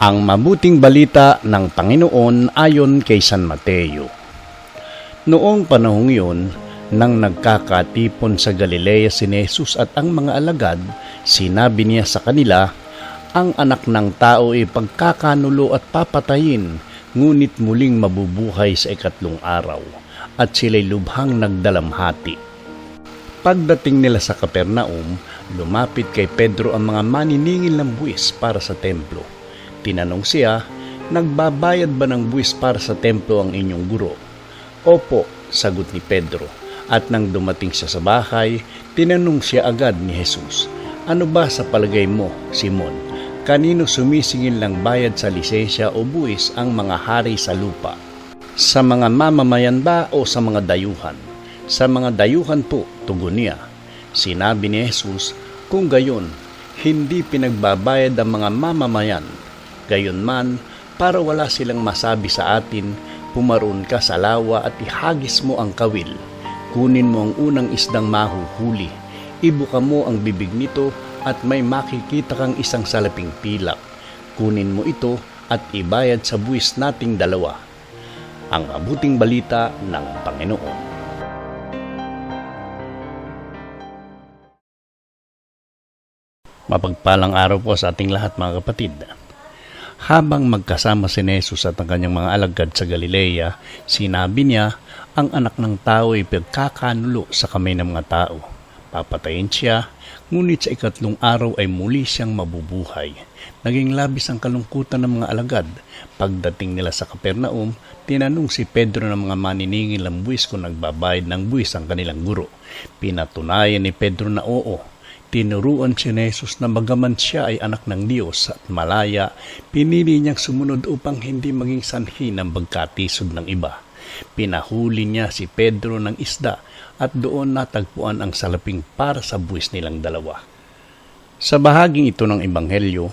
Ang mabuting balita ng Panginoon ayon kay San Mateo. Noong panahong yun, nang nagkakatipon sa Galilea si Jesus at ang mga alagad, sinabi niya sa kanila, ang anak ng tao ay pagkakanulo at papatayin, ngunit muling mabubuhay sa ikatlong araw, at sila'y lubhang nagdalamhati. Pagdating nila sa Kapernaum, lumapit kay Pedro ang mga maniningil ng buwis para sa templo. Tinanong siya, Nagbabayad ba ng buwis para sa templo ang inyong guro? Opo, sagot ni Pedro. At nang dumating siya sa bahay, tinanong siya agad ni Jesus, Ano ba sa palagay mo, Simon? Kanino sumisingil ng bayad sa lisensya o buwis ang mga hari sa lupa? Sa mga mamamayan ba o sa mga dayuhan? Sa mga dayuhan po, tugon niya. Sinabi ni Jesus, kung gayon, hindi pinagbabayad ang mga mamamayan. Gayon man, para wala silang masabi sa atin, pumaroon ka sa lawa at ihagis mo ang kawil. Kunin mo ang unang isdang mahuhuli. Ibuka mo ang bibig nito at may makikita kang isang salaping pilak. Kunin mo ito at ibayad sa buwis nating dalawa. Ang mabuting balita ng Panginoon. Mapagpalang araw po sa ating lahat mga kapatid. Habang magkasama si Jesus at ang kanyang mga alagad sa Galilea, sinabi niya, ang anak ng tao ay pagkakanulo sa kamay ng mga tao. Papatayin siya, ngunit sa ikatlong araw ay muli siyang mabubuhay. Naging labis ang kalungkutan ng mga alagad. Pagdating nila sa Kapernaum, tinanong si Pedro ng mga maniningil ng buwis kung nagbabayad ng buwis ang kanilang guro. Pinatunayan ni Pedro na oo, Tinuruan si Jesus na bagaman siya ay anak ng Diyos at malaya, pinili niyang sumunod upang hindi maging sanhi ng pagkatisod ng iba. Pinahuli niya si Pedro ng isda at doon natagpuan ang salaping para sa buwis nilang dalawa. Sa bahaging ito ng Ebanghelyo,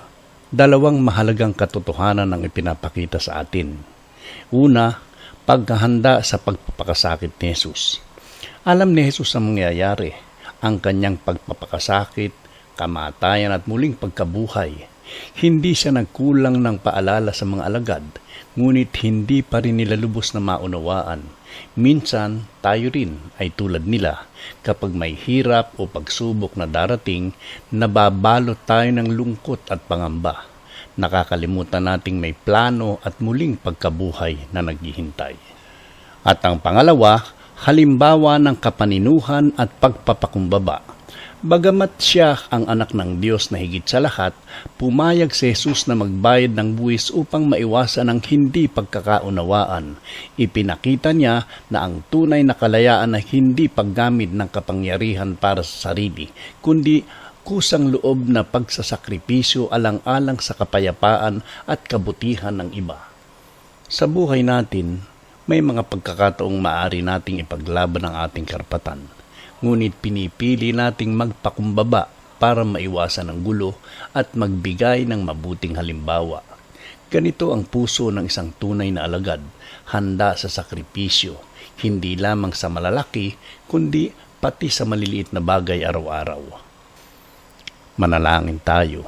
dalawang mahalagang katotohanan ang ipinapakita sa atin. Una, pagkahanda sa pagpapakasakit ni Jesus. Alam ni Jesus ang mangyayari ang kanyang pagpapakasakit, kamatayan at muling pagkabuhay. Hindi siya nagkulang ng paalala sa mga alagad, ngunit hindi pa rin nila lubos na maunawaan. Minsan, tayo rin ay tulad nila. Kapag may hirap o pagsubok na darating, nababalot tayo ng lungkot at pangamba. Nakakalimutan nating may plano at muling pagkabuhay na naghihintay. At ang pangalawa, halimbawa ng kapaninuhan at pagpapakumbaba. Bagamat siya ang anak ng Diyos na higit sa lahat, pumayag si Jesus na magbayad ng buwis upang maiwasan ang hindi pagkakaunawaan. Ipinakita niya na ang tunay na kalayaan ay hindi paggamit ng kapangyarihan para sa sarili, kundi kusang loob na pagsasakripisyo alang-alang sa kapayapaan at kabutihan ng iba. Sa buhay natin, may mga pagkakataong maaari nating ipaglaban ang ating karapatan, ngunit pinipili nating magpakumbaba para maiwasan ang gulo at magbigay ng mabuting halimbawa. Ganito ang puso ng isang tunay na alagad, handa sa sakripisyo, hindi lamang sa malalaki, kundi pati sa maliliit na bagay araw-araw. Manalangin tayo.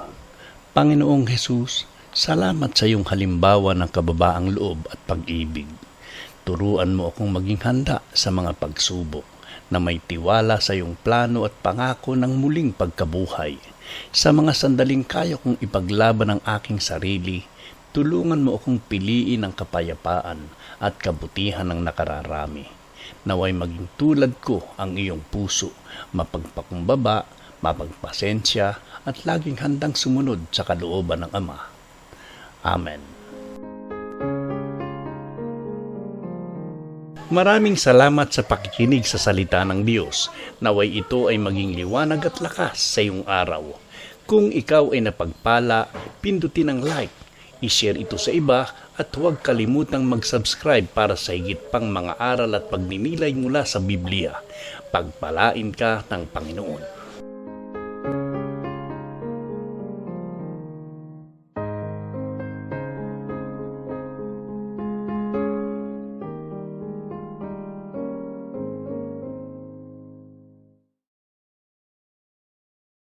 Panginoong Hesus, salamat sa iyong halimbawa ng kababaang loob at pag-ibig. Turuan mo akong maging handa sa mga pagsubok na may tiwala sa iyong plano at pangako ng muling pagkabuhay. Sa mga sandaling kaya kong ipaglaban ang aking sarili, tulungan mo akong piliin ang kapayapaan at kabutihan ng nakararami. Naway maging tulad ko ang iyong puso, mapagpakumbaba, mapagpasensya at laging handang sumunod sa kalooban ng Ama. Amen. Maraming salamat sa pakikinig sa salita ng Diyos. Naway ito ay maging liwanag at lakas sa iyong araw. Kung ikaw ay napagpala, pindutin ang like, ishare ito sa iba at huwag kalimutang mag-subscribe para sa higit pang mga aral at pagninilay mula sa Biblia. Pagpalain ka ng Panginoon.